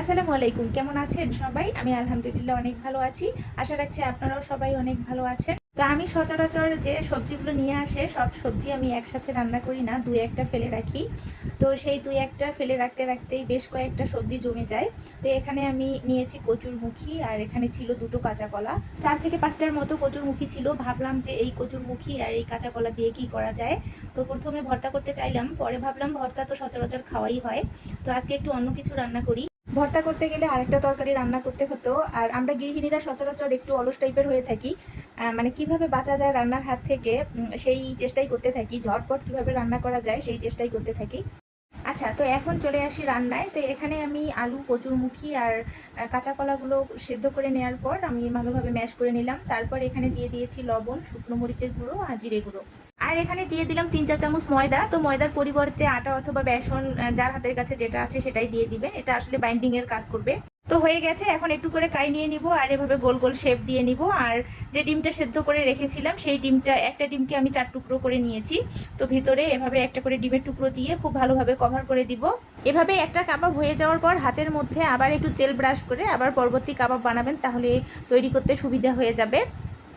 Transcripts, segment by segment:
আসসালামু আলাইকুম, কেমন আছেন সবাই? আমি আলহামদুলিল্লাহ অনেক ভালো আছি। আশা রাখছি আপনারাও সবাই অনেক ভালো আছেন। তো আমি সচরাচর যে সবজিগুলো নিয়ে আসে, সব সবজি আমি একসাথে রান্না করি না, দুই একটা ফেলে রাখি। তো সেই দুই একটা ফেলে রাখতে রাখতেই বেশ কয়েকটা সবজি জমে যায়। তো এখানে আমি নিয়েছি কচুরমুখী, আর এখানে ছিল দুটো কাঁচা কলা। চার থেকে পাঁচটার মতো কচুরমুখী ছিল। ভাবলাম যে এই কচুরমুখী আর এই কাঁচা কলা দিয়ে কি করা যায়? তো প্রথমে ভর্তা করতে চাইলাম। পরে ভাবলাম ভর্তা তো সচরাচর খাওয়াই হয়। তো আজকে একটু অন্য কিছু রান্না করি। ভর্তা করতে গেলে আরেকটা তরকারি রান্না করতে হতো। আর আমরা গৃহিণীরা সচরাচর একটু অলস টাইপের হয়ে থাকি। মানে কীভাবে বাঁচা যায় রান্নার হাত থেকে সেই চেষ্টাই করতে থাকি। ঝটপট কীভাবে রান্না করা যায় সেই চেষ্টাই করতে থাকি। আচ্ছা তো এখন চলে আসি রান্নায়। তো এখানে আমি আলু কচুরমুখী আর কাঁচা কলাগুলো সেদ্ধ করে নেওয়ার পর আমি ভালোভাবে ম্যাশ করে নিলাম। তারপর এখানে দিয়ে দিয়েছি লবণ, শুকনো মরিচের গুঁড়ো আর জিরে গুঁড়ো। আর এখানে দিয়ে দিলাম তিন চার চামচ ময়দা। তো ময়দার পরিবর্তে আটা অথবা বেসন যার হাতের কাছে যেটা আছে সেটাই দিয়ে দিবেন। এটা আসলে বাইন্ডিংয়ের কাজ করবে। তো হয়ে গেছে, এখন একটু করে কাই নিয়ে নিব আর এভাবে গোল গোল শেপ দিয়ে নিব। আর যে ডিমটা সেদ্ধ করে রেখেছিলাম, সেই ডিমটা, একটা ডিমকে আমি চার টুকরো করে নিয়েছি। তো ভিতরে এভাবে একটা করে ডিমের টুকরো দিয়ে খুব ভালোভাবে কভার করে দিব। এভাবে একটা কাবাব হয়ে যাওয়ার পর হাতের মধ্যে আবার একটু তেল ব্রাশ করে আবার পরবর্তী কাবাব বানাবেন, তাহলে তৈরি করতে সুবিধা হয়ে যাবে।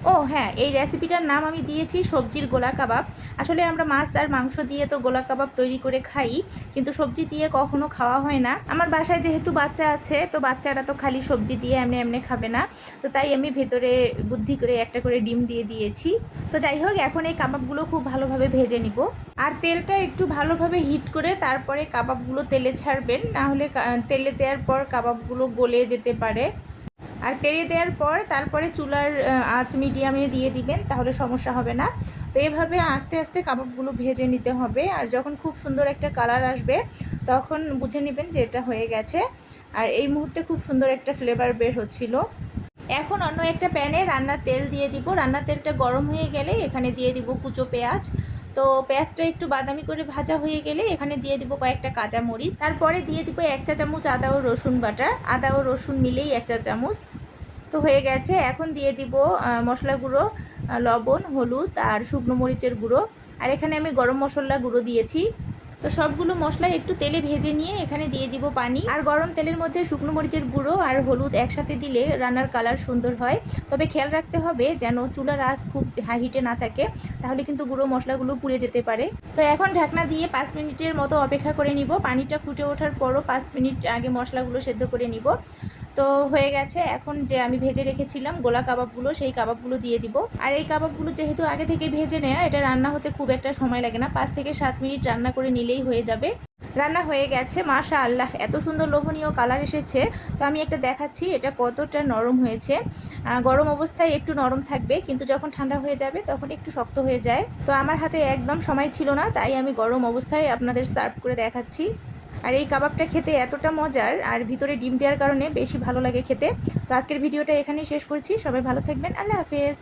ও হ্যাঁ এই রেসিপিটার নাম আমি দিয়েছি সবজির গোলা কাবাব। আসলে আমরা মাছ আর মাংস দিয়ে তো গোলা কাবাব তৈরি করে খাই, কিন্তু সবজি দিয়ে কখনো খাওয়া হয় না। আমার বাসায় যেহেতু বাচ্চা আছে, তো বাচ্চারা তো খালি সবজি দিয়ে এমনি এমনি খাবে না। তো তাই আমি ভেতরে বুদ্ধি করে একটা করে ডিম দিয়ে দিয়েছি। তো যাই হোক, এখন এই কাবাবগুলো খুব ভালোভাবে ভেজে নিব। আর তেলটা একটু ভালোভাবে হিট করে তারপরে কাবাবগুলো তেলে ছাড়বেন। না হলে তেলে দেওয়ার পর কাবাবগুলো গলে যেতে পারে। আর তেলে দেওয়ার পর তারপরে চুলার আঁচ মিডিয়ামে দিয়ে দিবেন, তাহলে সমস্যা হবে না। তো এভাবে আস্তে আস্তে কাবাবগুলো ভেজে নিতে হবে। আর যখন খুব সুন্দর একটা কালার আসবে, তখন বুঝে নেবেন যে এটা হয়ে গেছে। আর এই মুহূর্তে খুব সুন্দর একটা ফ্লেভার বের হচ্ছিল। এখন অন্য একটা প্যানে রান্নার তেল দিয়ে দিব। রান্নার তেলটা গরম হয়ে গেলে এখানে দিয়ে দিব কুচো পেঁয়াজ। তো পেঁয়াজটা একটু বাদামি করে ভাজা হয়ে গেলে এখানে দিয়ে দিব কয়েকটা কাঁচা মরিচ তারপরে দিয়ে দিব এক চা চামচ আদা ও রসুন বাটা। আদা ও রসুন মিলেই এক চা চামচ তো হয়ে গেছে। এখন দিয়ে দিব মশলা গুঁড়ো লবণ, হলুদ আর শুকনো মরিচের গুঁড়ো। আর এখানে আমি গরম মশলা গুঁড়ো দিয়েছি। তো সবগুলো মশলা একটু তেলে ভেজে নিয়ে এখানে দিয়ে দিব পানি। আর গরম তেলের মধ্যে শুকনো মরিচের গুঁড়ো আর হলুদ একসাথে দিলে রান্নার কালার সুন্দর হয়। তবে খেয়াল রাখতে হবে যেন চুলার আঁচ খুব হাই হিটে না থাকে, তাহলে কিন্তু গুঁড়ো মশলাগুলো পুড়ে যেতে পারে। তো এখন ঢাকনা দিয়ে পাঁচ মিনিটের মতো অপেক্ষা করে নিব। পানিটা ফুটে ওঠার পরও পাঁচ মিনিট আগে মশলাগুলো সেদ্ধ করে নিব। তো হয়ে গেছে। এখন যে আমি ভেজে রেখেছিলাম গোলা কাবাবগুলো, সেই কাবাবগুলো দিয়ে দিব। আর এই কাবাবগুলো যেহেতু আগে থেকে ভেজে নেওয়া এটা রান্না হতে খুব একটা সময় লাগে না। পাঁচ থেকে সাত মিনিট রান্না করে নিলেই হয়ে যাবে। রান্না হয়ে গেছে মাশা আল্লাহ এত সুন্দর লোভনীয় কালার এসেছে। তো আমি একটা দেখাচ্ছি, এটা কতটা নরম হয়েছে। গরম অবস্থায় একটু নরম থাকবে, কিন্তু যখন ঠান্ডা হয়ে যাবে, তখন একটু শক্ত হয়ে যায়। তো আমার হাতে একদম সময় ছিল না, তাই আমি গরম অবস্থায় আপনাদের সার্ভ করে দেখাচ্ছি। আর এই কাবাবটা খেতে এতটা মজার আর ভিতরে ডিম দেওয়ার কারণে বেশি ভালো লাগে খেতে। তো আজকের ভিডিওটা এখানেই শেষ করছি। সবাই ভালো থাকবেন। আল্লাহ হাফেজ।